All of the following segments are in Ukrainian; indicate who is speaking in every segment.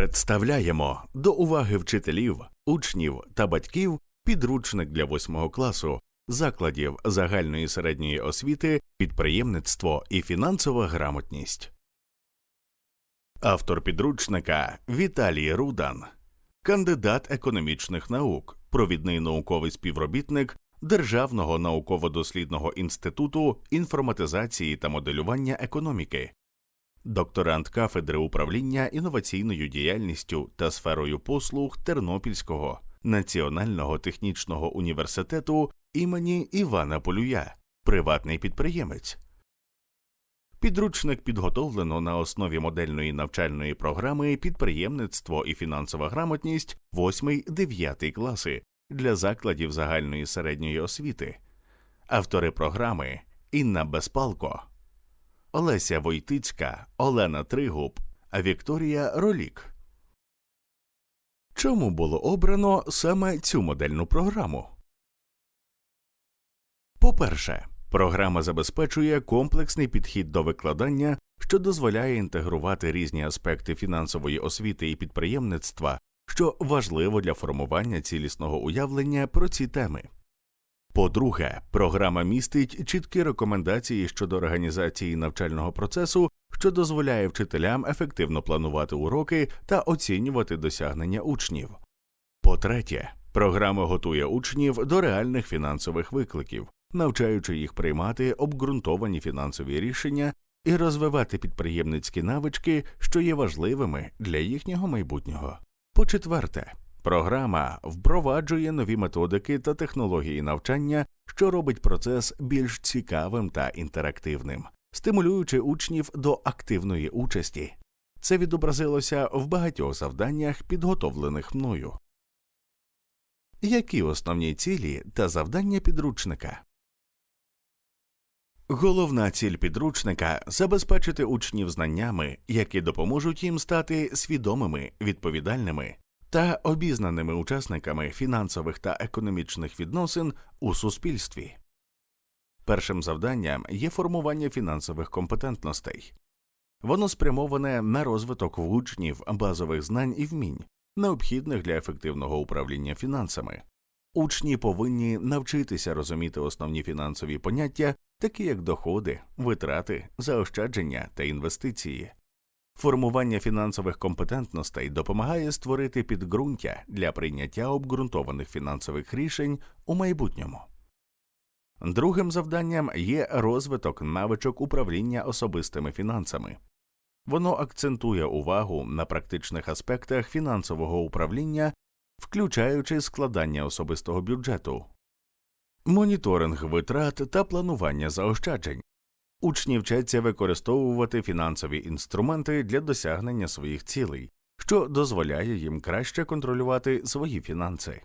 Speaker 1: Представляємо до уваги вчителів, учнів та батьків підручник для восьмого класу закладів загальної середньої освіти, підприємництво і фінансова грамотність. Автор підручника Віталій Рудан, кандидат економічних наук, провідний науковий співробітник Державного науково-дослідного інституту інформатизації та моделювання економіки, докторант кафедри управління інноваційною діяльністю та сферою послуг Тернопільського національного технічного університету імені Івана Полюя, приватний підприємець. Підручник підготовлено на основі модельної навчальної програми Підприємництво і фінансова грамотність 8-9 класи для закладів загальної середньої освіти. Автори програми Інна Безпалко, Олеся Войтицька, Олена Тригуб, Вікторія Ролік. Чому було обрано саме цю модельну програму? По-перше, програма забезпечує комплексний підхід до викладання, що дозволяє інтегрувати різні аспекти фінансової освіти і підприємництва, що важливо для формування цілісного уявлення про ці теми. По-друге, програма містить чіткі рекомендації щодо організації навчального процесу, що дозволяє вчителям ефективно планувати уроки та оцінювати досягнення учнів. По-третє, програма готує учнів до реальних фінансових викликів, навчаючи їх приймати обґрунтовані фінансові рішення і розвивати підприємницькі навички, що є важливими для їхнього майбутнього. По четверте, програма впроваджує нові методики та технології навчання, що робить процес більш цікавим та інтерактивним, стимулюючи учнів до активної участі. Це відобразилося в багатьох завданнях, підготовлених мною. Які основні цілі та завдання підручника? Головна ціль підручника забезпечити учнів знаннями, які допоможуть їм стати свідомими, відповідальними та обізнаними учасниками фінансових та економічних відносин у суспільстві. Першим завданням є формування фінансових компетентностей. Воно спрямоване на розвиток в учнів базових знань і вмінь, необхідних для ефективного управління фінансами. Учні повинні навчитися розуміти основні фінансові поняття, такі як доходи, витрати, заощадження та інвестиції. Формування фінансових компетентностей допомагає створити підґрунтя для прийняття обґрунтованих фінансових рішень у майбутньому. Другим завданням є розвиток навичок управління особистими фінансами. Воно акцентує увагу на практичних аспектах фінансового управління, включаючи складання особистого бюджету, моніторинг витрат та планування заощаджень. Учні вчаться використовувати фінансові інструменти для досягнення своїх цілей, що дозволяє їм краще контролювати свої фінанси.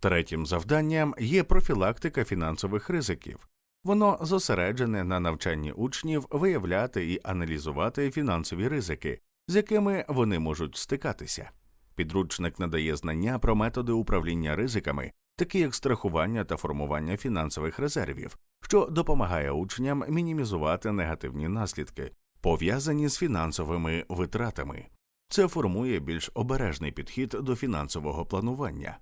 Speaker 1: Третім завданням є профілактика фінансових ризиків. Воно зосереджене на навчанні учнів виявляти і аналізувати фінансові ризики, з якими вони можуть стикатися. Підручник надає знання про методи управління ризиками, такі як страхування та формування фінансових резервів, що допомагає учням мінімізувати негативні наслідки, пов'язані з фінансовими витратами. Це формує більш обережний підхід до фінансового планування.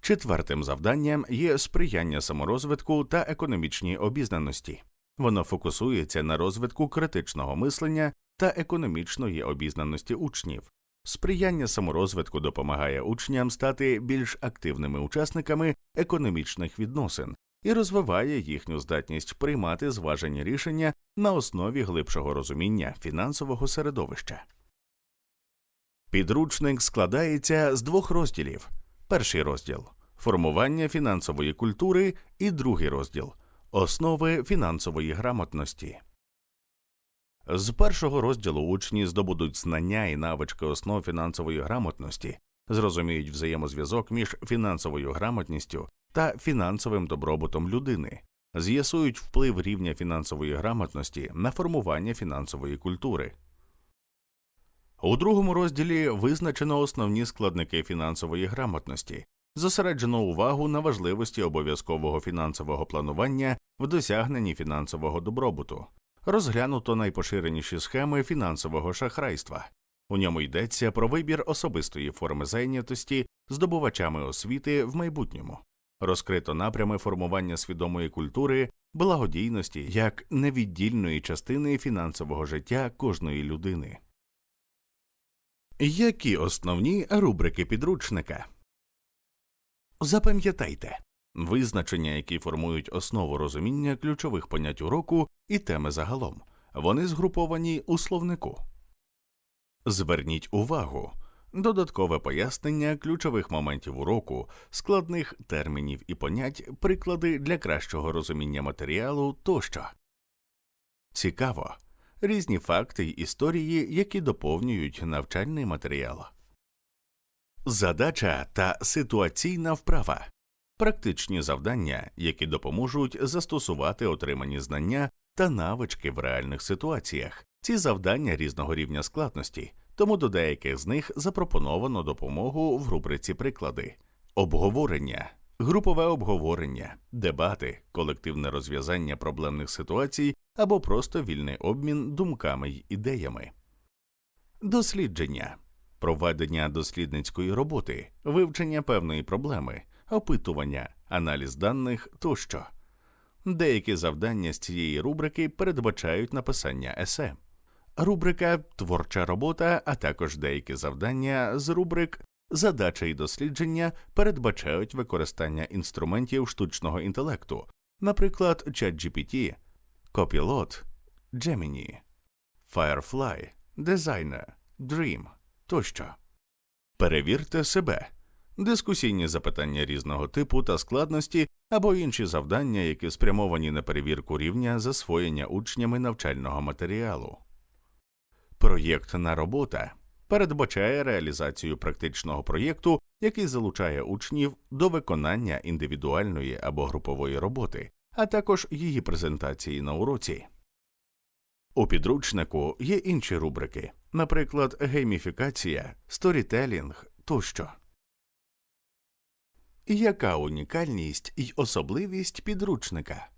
Speaker 1: Четвертим завданням є сприяння саморозвитку та економічній обізнаності. Воно фокусується на розвитку критичного мислення та економічної обізнаності учнів. Сприяння саморозвитку допомагає учням стати більш активними учасниками економічних відносин і розвиває їхню здатність приймати зважені рішення на основі глибшого розуміння фінансового середовища. Підручник складається з двох розділів перший розділ формування фінансової культури і другий розділ основи фінансової грамотності. З першого розділу учні здобудуть знання і навички основ фінансової грамотності, зрозуміють взаємозв'язок між фінансовою грамотністю та фінансовим добробутом людини, з'ясують вплив рівня фінансової грамотності на формування фінансової культури. У другому розділі визначено основні складники фінансової грамотності, зосереджено увагу на важливості обов'язкового фінансового планування в досягненні фінансового добробуту, розглянуто найпоширеніші схеми фінансового шахрайства, У ньому йдеться про вибір особистої форми зайнятості здобувачами освіти в майбутньому. Розкрито напрями формування свідомої культури, благодійності як невіддільної частини фінансового життя кожної людини. Які основні рубрики підручника? Запам'ятайте визначення, які формують основу розуміння ключових понять уроку і теми загалом. Вони згруповані у словнику. Зверніть увагу. Додаткове пояснення ключових моментів уроку, складних термінів і понять, приклади для кращого розуміння матеріалу тощо. Цікаво. Різні факти й історії, які доповнюють навчальний матеріал. Задача та ситуаційна вправа практичні завдання, які допоможуть застосувати отримані знання та навички в реальних ситуаціях. Ці завдання різного рівня складності, тому до деяких з них запропоновано допомогу в рубриці приклади, обговорення, групове обговорення, дебати, колективне розв'язання проблемних ситуацій або просто вільний обмін думками й ідеями, дослідження, проведення дослідницької роботи, вивчення певної проблеми, опитування, аналіз даних тощо. Деякі завдання з цієї рубрики передбачають написання есе. Рубрика Творча робота, а також деякі завдання з рубрик Задача і дослідження передбачають використання інструментів штучного інтелекту, наприклад, ChatGPT, Copilot, Gemini, Firefly, Designer, Dream тощо. Перевірте себе. Дискусійні запитання різного типу та складності або інші завдання, які спрямовані на перевірку рівня засвоєння учнями навчального матеріалу. Проєктна робота передбачає реалізацію практичного проєкту, який залучає учнів до виконання індивідуальної або групової роботи, а також її презентації на уроці. У підручнику є інші рубрики, наприклад, гейміфікація, сторітелінг тощо. Яка унікальність і особливість підручника?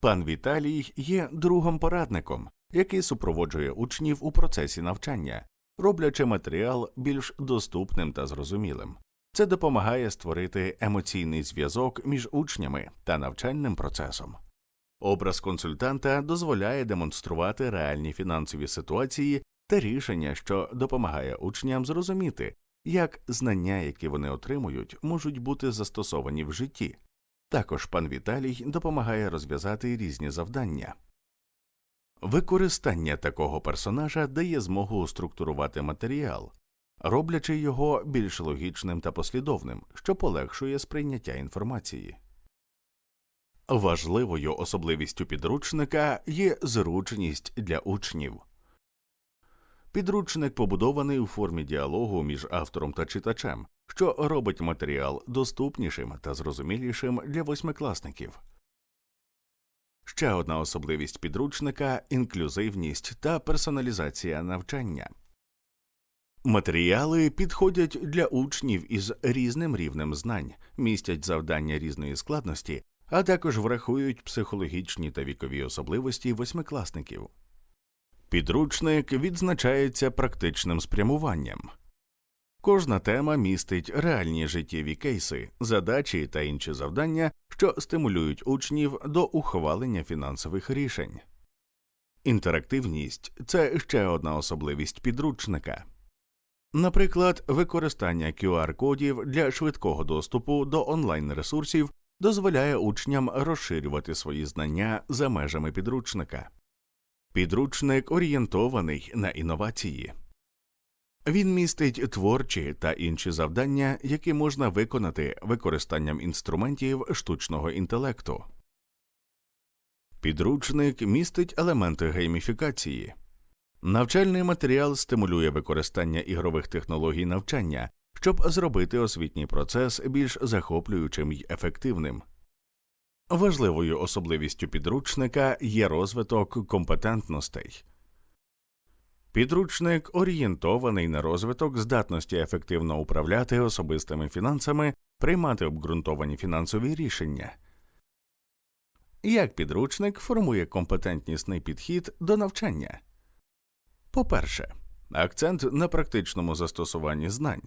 Speaker 1: Пан Віталій є другом порадником, який супроводжує учнів у процесі навчання, роблячи матеріал більш доступним та зрозумілим. Це допомагає створити емоційний зв'язок між учнями та навчальним процесом. Образ консультанта дозволяє демонструвати реальні фінансові ситуації та рішення, що допомагає учням зрозуміти, як знання, які вони отримують, можуть бути застосовані в житті. Також пан Віталій допомагає розв'язати різні завдання. Використання такого персонажа дає змогу структурувати матеріал, роблячи його більш логічним та послідовним, що полегшує сприйняття інформації. Важливою особливістю підручника є зручність для учнів. Підручник побудований у формі діалогу між автором та читачем, що робить матеріал доступнішим та зрозумілішим для восьмикласників. Ще одна особливість підручника інклюзивність та персоналізація навчання. Матеріали підходять для учнів із різним рівнем знань, містять завдання різної складності, а також врахують психологічні та вікові особливості восьмикласників. Підручник відзначається практичним спрямуванням. Кожна тема містить реальні життєві кейси, задачі та інші завдання, що стимулюють учнів до ухвалення фінансових рішень. Інтерактивність це ще одна особливість підручника. Наприклад, використання QR-кодів для швидкого доступу до онлайн ресурсів дозволяє учням розширювати свої знання за межами підручника. Підручник орієнтований на інновації. Він містить творчі та інші завдання, які можна виконати використанням інструментів штучного інтелекту. Підручник містить елементи гейміфікації. Навчальний матеріал стимулює використання ігрових технологій навчання, щоб зробити освітній процес більш захоплюючим й ефективним. Важливою особливістю підручника є розвиток компетентностей. Підручник орієнтований на розвиток здатності ефективно управляти особистими фінансами, приймати обґрунтовані фінансові рішення. Як підручник формує компетентнісний підхід до навчання. По-перше, акцент на практичному застосуванні знань.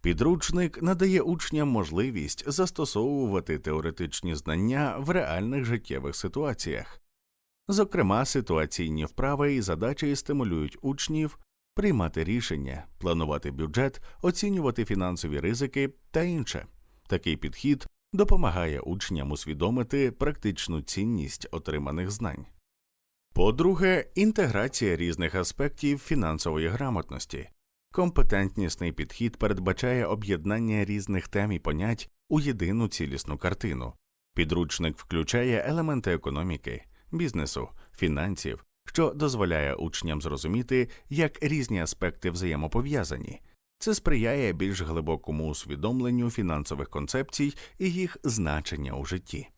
Speaker 1: Підручник надає учням можливість застосовувати теоретичні знання в реальних життєвих ситуаціях. Зокрема, ситуаційні вправи і задачі стимулюють учнів приймати рішення, планувати бюджет, оцінювати фінансові ризики та інше. Такий підхід допомагає учням усвідомити практичну цінність отриманих знань. По-друге, інтеграція різних аспектів фінансової грамотності. Компетентнісний підхід передбачає об'єднання різних тем і понять у єдину цілісну картину. Підручник включає елементи економіки, бізнесу, фінансів, що дозволяє учням зрозуміти, як різні аспекти взаємопов'язані. Це сприяє більш глибокому усвідомленню фінансових концепцій і їх значення у житті.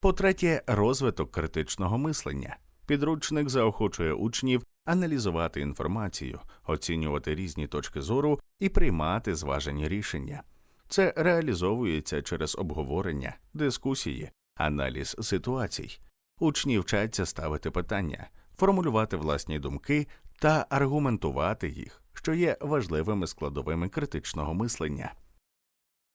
Speaker 1: По-третє, розвиток критичного мислення. Підручник заохочує учнів аналізувати інформацію, оцінювати різні точки зору і приймати зважені рішення. Це реалізовується через обговорення, дискусії, аналіз ситуацій. Учні вчаться ставити питання, формулювати власні думки та аргументувати їх, що є важливими складовими критичного мислення.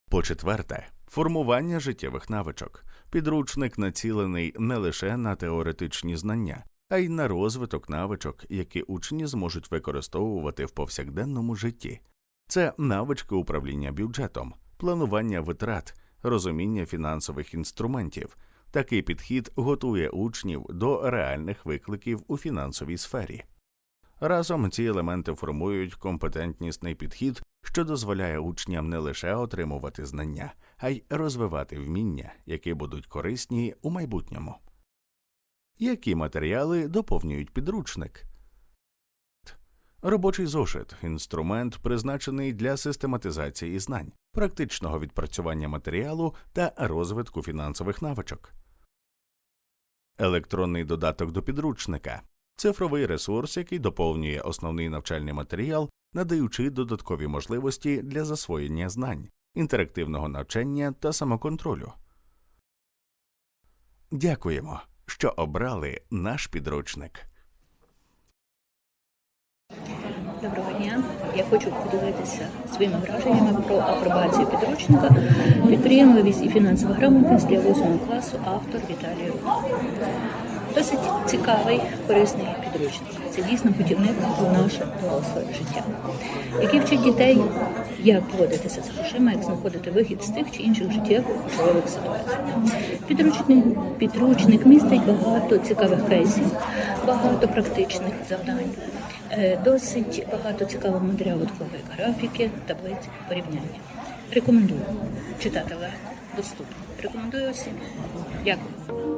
Speaker 1: По-четверте, формування життєвих навичок. Підручник націлений не лише на теоретичні знання, а й на розвиток навичок, які учні зможуть використовувати в повсякденному житті. Це навички управління бюджетом, планування витрат, розуміння фінансових інструментів. Такий підхід готує учнів до реальних викликів у фінансовій сфері. Разом ці елементи формують компетентнісний підхід, що дозволяє учням не лише отримувати знання, а й розвивати вміння, які будуть корисні у майбутньому. Які матеріали доповнюють підручник? Робочий зошит інструмент, призначений для систематизації знань, практичного відпрацювання матеріалу та розвитку фінансових навичок. Електронний додаток до підручника цифровий ресурс, який доповнює основний навчальний матеріал, надаючи додаткові можливості для засвоєння знань, інтерактивного навчання та самоконтролю. Дякуємо, що обрали наш підручник.
Speaker 2: Доброго дня. Я хочу поділитися своїми враженнями про апробацію підручника підприємливість і фінансова грамотність для 8 класу автор Віталій Рух. Досить цікавий, корисний підручник. Це дійсно путівник у наше доросле життя, який вчить дітей, як поводитися з грошима, як знаходити вихід з тих чи інших життєвих важливих ситуацій. Підручник, підручник містить багато цікавих кейсів, багато практичних завдань. Е, Досить багато цікавого матеріалу такої графіки, таблиць, порівняння. Рекомендую читати легко, доступно. Рекомендую всім. Дякую.